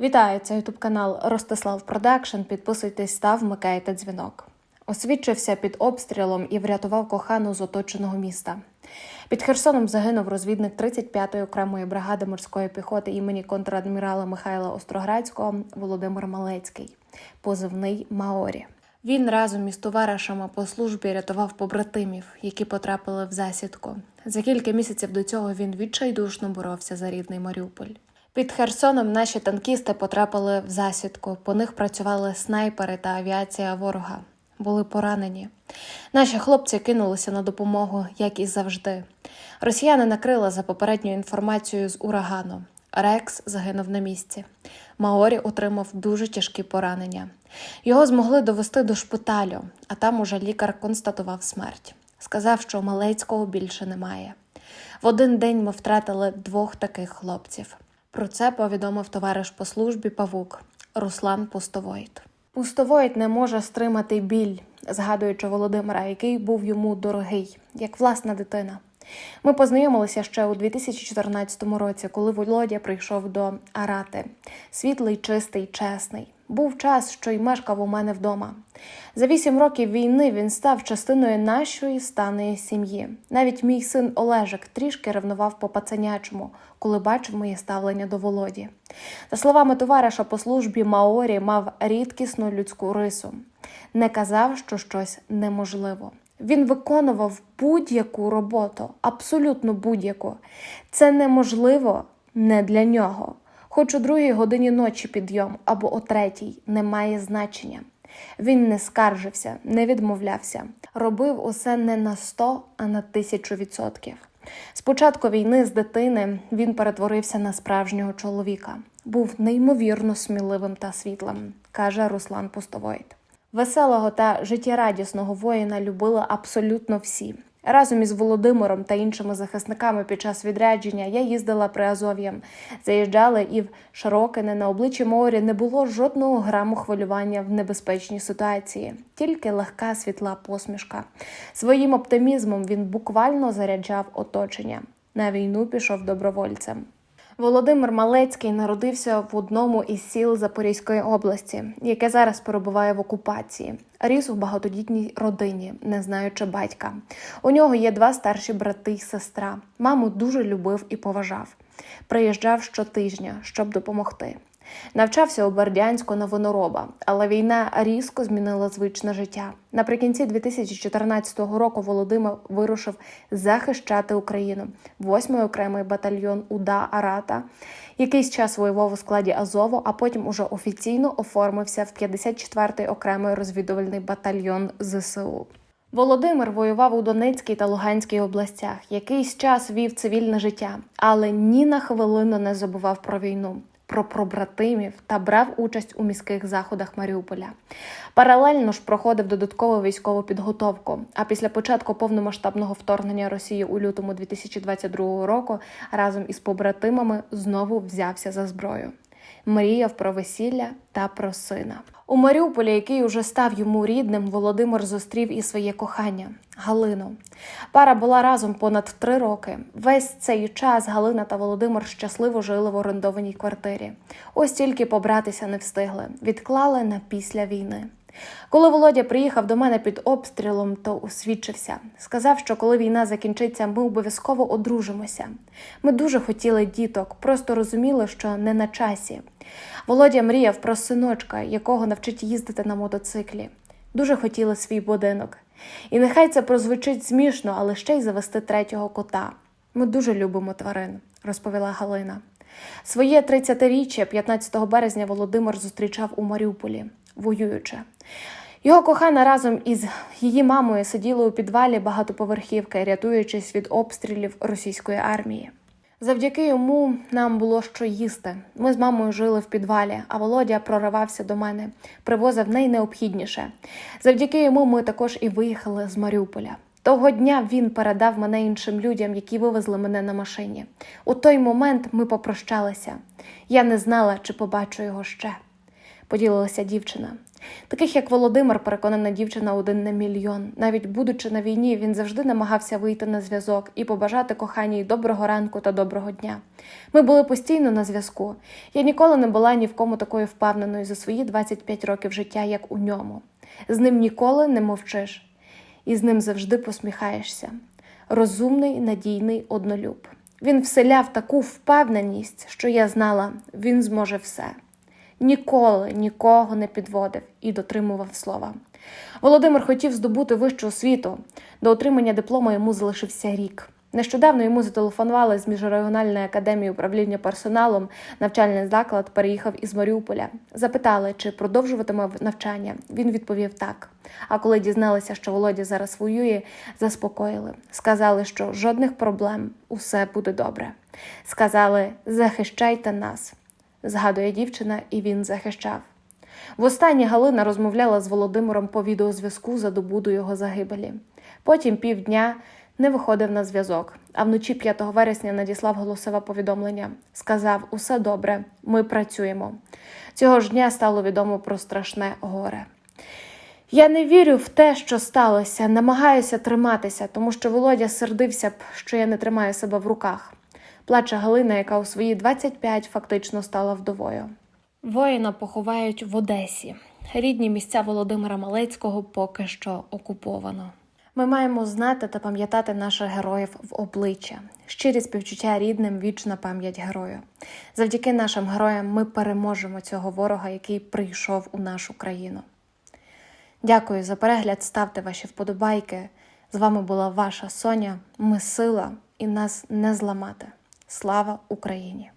Вітаю, це ютуб канал Ростислав Продакшн. Підписуйтесь та вмикайте дзвінок. Освідчився під обстрілом і врятував кохану з оточеного міста. Під Херсоном загинув розвідник 35-ї окремої бригади морської піхоти імені контрадмірала Михайла Остроградського Володимир Малецький, позивний Маорі. Він разом із товаришами по службі рятував побратимів, які потрапили в засідку. За кілька місяців до цього він відчайдушно боровся за рідний Маріуполь. Під Херсоном наші танкісти потрапили в засідку. По них працювали снайпери та авіація ворога. Були поранені. Наші хлопці кинулися на допомогу, як і завжди. Росіяни накрили за попередньою інформацією з урагану. Рекс загинув на місці. Маорі отримав дуже тяжкі поранення. Його змогли довести до шпиталю, а там уже лікар констатував смерть. Сказав, що Малецького більше немає. В один день ми втратили двох таких хлопців. Про це повідомив товариш по службі Павук Руслан Пустовойт. Пустовойт не може стримати біль, згадуючи Володимира, який був йому дорогий, як власна дитина. Ми познайомилися ще у 2014 році, коли Володя прийшов до Арати. Світлий, чистий, чесний. Був час, що й мешкав у мене вдома. За вісім років війни він став частиною нашої станої сім'ї. Навіть мій син Олежик трішки ревнував по пацанячому, коли бачив моє ставлення до Володі. За словами товариша по службі Маорі мав рідкісну людську рису. Не казав, що щось неможливо. Він виконував будь-яку роботу, абсолютно будь-яку. Це неможливо не для нього. Хоч у другій годині ночі підйом або о третій не має значення. Він не скаржився, не відмовлявся, робив усе не на 100, а на тисячу відсотків. З початку війни з дитини він перетворився на справжнього чоловіка. Був неймовірно сміливим та світлим, каже Руслан Пустовойт. Веселого та життєрадісного воїна любили абсолютно всі. Разом із Володимиром та іншими захисниками під час відрядження я їздила Приазов'ям. Заїжджали і в Широкине на обличчі моря не було жодного граму хвилювання в небезпечній ситуації, тільки легка світла посмішка. Своїм оптимізмом він буквально заряджав оточення. На війну пішов добровольцем. Володимир Малецький народився в одному із сіл Запорізької області, яке зараз перебуває в окупації. Ріс у багатодітній родині, не знаючи батька. У нього є два старші брати й сестра. Маму дуже любив і поважав. Приїжджав щотижня, щоб допомогти. Навчався у Бердянську на винороба, але війна різко змінила звичне життя. Наприкінці 2014 року Володимир вирушив захищати Україну. Восьмий окремий батальйон УДА Арата. Якийсь час воював у складі Азову, а потім уже офіційно оформився в 54-й окремий розвідувальний батальйон ЗСУ. Володимир воював у Донецькій та Луганській областях. Якийсь час вів цивільне життя, але ні на хвилину не забував про війну про пробратимів та брав участь у міських заходах Маріуполя. Паралельно ж проходив додаткову військову підготовку. А після початку повномасштабного вторгнення Росії у лютому 2022 року разом із побратимами знову взявся за зброю. Мріяв про весілля та про сина. У Маріуполі, який уже став йому рідним, Володимир зустрів і своє кохання Галину. Пара була разом понад три роки. Весь цей час Галина та Володимир щасливо жили в орендованій квартирі. Ось тільки побратися не встигли, відклали на після війни. Коли Володя приїхав до мене під обстрілом, то усвідчився. Сказав, що коли війна закінчиться, ми обов'язково одружимося. Ми дуже хотіли діток, просто розуміли, що не на часі. Володя мріяв про синочка, якого навчить їздити на мотоциклі. Дуже хотіли свій будинок. І нехай це прозвучить смішно, але ще й завести третього кота. Ми дуже любимо тварин, розповіла Галина. Своє 30-річчя 15 березня Володимир зустрічав у Маріуполі, воюючи. Його кохана разом із її мамою сиділи у підвалі багатоповерхівки, рятуючись від обстрілів російської армії. Завдяки йому нам було що їсти. Ми з мамою жили в підвалі, а Володя проривався до мене, привозив найнеобхідніше. Завдяки йому ми також і виїхали з Маріуполя. Того дня він передав мене іншим людям, які вивезли мене на машині. У той момент ми попрощалися. Я не знала, чи побачу його ще. Поділилася дівчина. Таких як Володимир, переконана дівчина один на мільйон. Навіть будучи на війні, він завжди намагався вийти на зв'язок і побажати коханій доброго ранку та доброго дня. Ми були постійно на зв'язку. Я ніколи не була ні в кому такою впевненою за свої 25 років життя, як у ньому. З ним ніколи не мовчиш, і з ним завжди посміхаєшся. Розумний, надійний однолюб. Він вселяв таку впевненість, що я знала, він зможе все. Ніколи нікого не підводив і дотримував слова. Володимир хотів здобути вищу освіту. До отримання диплома йому залишився рік. Нещодавно йому зателефонували з міжрегіональної академії управління персоналом. Навчальний заклад переїхав із Маріуполя. Запитали, чи продовжуватиме навчання. Він відповів так. А коли дізналися, що Володя зараз воює, заспокоїли. Сказали, що жодних проблем, усе буде добре. Сказали, захищайте нас. Згадує дівчина, і він захищав. Востаннє Галина розмовляла з Володимиром по відеозв'язку за добу до його загибелі. Потім півдня не виходив на зв'язок, а вночі 5 вересня надіслав голосове повідомлення. Сказав: Усе добре, ми працюємо. Цього ж дня стало відомо про страшне горе. Я не вірю в те, що сталося, намагаюся триматися, тому що Володя сердився б, що я не тримаю себе в руках. Плаче Галина, яка у свої 25 фактично стала вдовою. Воїна поховають в Одесі. Рідні місця Володимира Малецького поки що окуповано. Ми маємо знати та пам'ятати наших героїв в обличчя. Щирі співчуття рідним, вічна пам'ять герою. Завдяки нашим героям ми переможемо цього ворога, який прийшов у нашу країну. Дякую за перегляд. Ставте ваші вподобайки. З вами була ваша Соня. Ми сила і нас не зламати. Слава Україні!